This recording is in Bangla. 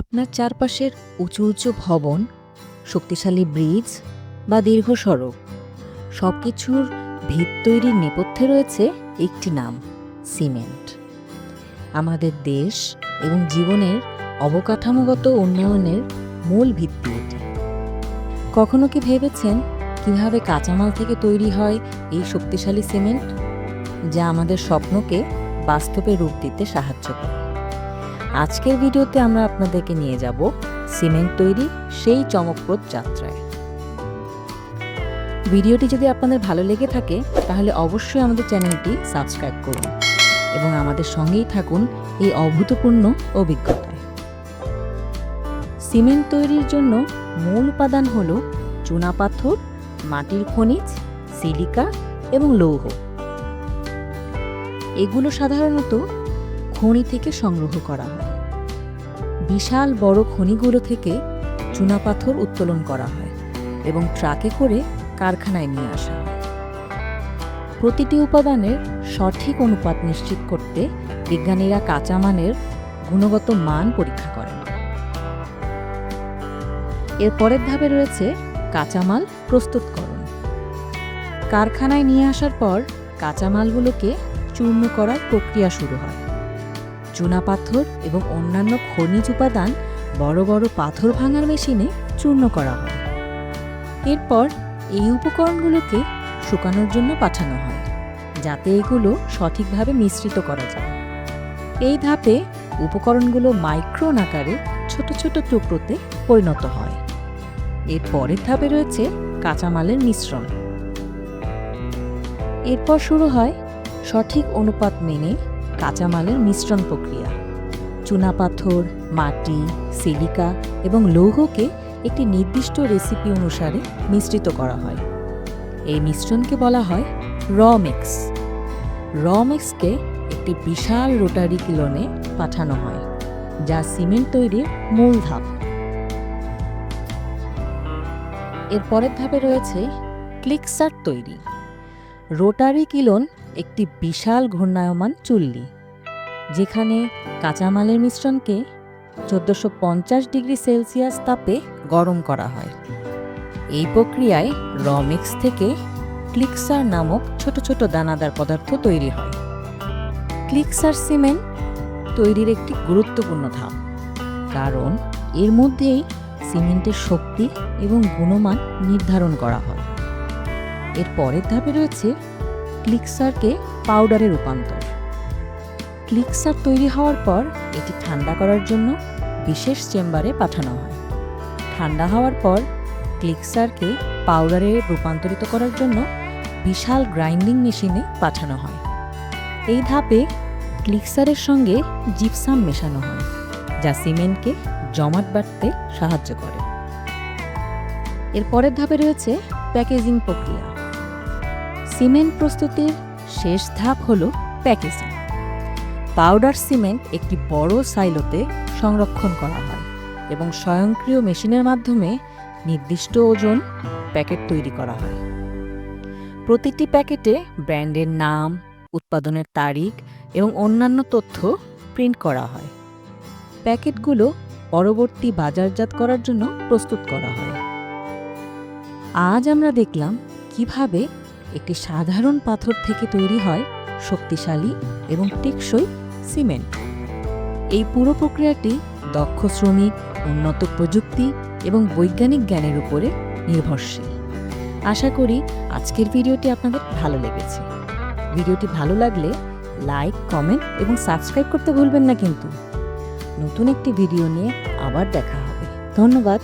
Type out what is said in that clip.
আপনার চারপাশের উঁচু উঁচু ভবন, শক্তিশালী ব্রিজ বা দীর্ঘ সড়ক সব কিছুর ভিত তৈরির নেপথ্যে রয়েছে একটি নাম, সিমেন্ট। আমাদের দেশ এবং জীবনের অবকাঠামোগত উন্নয়নের মূল ভিত্তি এটি। কখনো কি ভেবেছেন কীভাবে কাঁচামাল থেকে তৈরি হয় এই শক্তিশালী সিমেন্ট, যা আমাদের স্বপ্নকে বাস্তবে রূপ দিতে সাহায্য করে? আজকের ভিডিওতে আমরা আপনাদেরকে নিয়ে যাব সিমেন্ট তৈরি সেই চমকপ্রদ যাত্রায়। ভিডিওটি যদি আপনাদের ভালো লেগে থাকে, তাহলে অবশ্যই আমাদের চ্যানেলটি সাবস্ক্রাইব করুন এবং আমাদের সঙ্গেই থাকুন এই অভূতপূর্ণ অভিজ্ঞতায়। সিমেন্ট তৈরির জন্য মূল উপাদান হল চুনাপাথর মাটির খনিজ, সিলিকা এবং লৌহ। এগুলো সাধারণত খনি থেকে সংগ্রহ করা হয়। বিশাল বড় খনিগুলো থেকে চুনাপাথর উত্তোলন করা হয় এবং ট্রাকে করে কারখানায় নিয়ে আসা হয়। প্রতিটি উপাদানের সঠিক অনুপাত নিশ্চিত করতে বিজ্ঞানীরা কাঁচামানের গুণগত মান পরীক্ষা করেন। এর পরের ধাপে রয়েছে কাঁচামাল প্রস্তুতকরণ। কারখানায় নিয়ে আসার পর কাঁচামালগুলোকে চূর্ণ করার প্রক্রিয়া শুরু হয়। চুনাপাথর এবং অন্যান্য খনিজ উপাদান বড় বড় পাথর ভাঙার মেশিনে চূর্ণ করা হয়। এরপর এই উপকরণগুলোকে শুকানোর জন্য পাঠানো হয়, যাতে এগুলো সঠিকভাবে মিশ্রিত করা যায়। এই ধাপে উপকরণগুলো মাইক্রোন আকারে ছোট ছোট টুকরোতে পরিণত হয়। এর পরের ধাপে রয়েছে কাঁচামালের মিশ্রণ। এরপর শুরু হয় সঠিক অনুপাত মেনে কাঁচামালের মিশ্রণ প্রক্রিয়া। চুনাপাথর মাটি, সিলিকা এবং লৌহকে একটি নির্দিষ্ট রেসিপি অনুসারে মিশ্রিত করা হয়। এই মিশ্রণকে বলা হয় র মিক্স র মিক্সকে একটি বিশাল রোটারি কিলনে পাঠানো হয়, যা সিমেন্ট তৈরির মূল ধাপ। এর পরের ধাপে রয়েছে ক্লিকসার তৈরি। রোটারি কিলন একটি বিশাল ঘূর্ণায়মান চুল্লি, যেখানে কাঁচামালের মিশ্রণকে চোদ্দোশো পঞ্চাশ ডিগ্রি সেলসিয়াস তাপে গরম করা হয়। এই প্রক্রিয়ায় রমিক্স থেকে ক্লিকসার নামক ছোট ছোট দানাদার পদার্থ তৈরি হয়। ক্লিকসার সিমেন্ট তৈরির একটি গুরুত্বপূর্ণ ধাপ, কারণ এর মধ্যেই সিমেন্টের শক্তি এবং গুণমান নির্ধারণ করা হয়। এর পরের ধাপে রয়েছে ক্লিকসারকে পাউডারে রূপান্তর। ক্লিকসার তৈরি হওয়ার পর এটি ঠান্ডা করার জন্য বিশেষ চেম্বারে পাঠানো হয়। ঠান্ডা হওয়ার পর ক্লিকসারকে পাউডারে রূপান্তরিত করার জন্য বিশাল গ্রাইন্ডিং মেশিনে পাঠানো হয়। এই ধাপে ক্লিকসারের সঙ্গে জিপসাম মেশানো হয়, যা সিমেন্টকে জমাট বাড়তে সাহায্য করে। এর পরের ধাপে রয়েছে প্যাকেজিং প্রক্রিয়া। সিমেন্ট প্রস্তুতির শেষ ধাপ হল প্যাকেজিং। পাউডার সিমেন্ট একটি বড় সাইলোতে সংরক্ষণ করা হয় এবং স্বয়ংক্রিয় মেশিনের মাধ্যমে নির্দিষ্ট ওজন প্যাকেট তৈরি করা হয়। প্রতিটি প্যাকেটে ব্র্যান্ডের নাম, উৎপাদনের তারিখ এবং অন্যান্য তথ্য প্রিন্ট করা হয়। প্যাকেটগুলো পরবর্তী বাজারজাত করার জন্য প্রস্তুত করা হয়। আজ আমরা দেখলাম কীভাবে একটি সাধারণ পাথর থেকে তৈরি হয় শক্তিশালী এবং টেকসই সিমেন্ট। এই পুরো প্রক্রিয়াটি দক্ষ শ্রমিক, উন্নত প্রযুক্তি এবং বৈজ্ঞানিক জ্ঞানের উপরে নির্ভরশীল। আশা করি আজকের ভিডিওটি আপনাদের ভালো লেগেছে। ভিডিওটি ভালো লাগলে লাইক, কমেন্ট এবং সাবস্ক্রাইব করতে ভুলবেন না কিন্তু। নতুন একটি ভিডিও নিয়ে আবার দেখা হবে। ধন্যবাদ।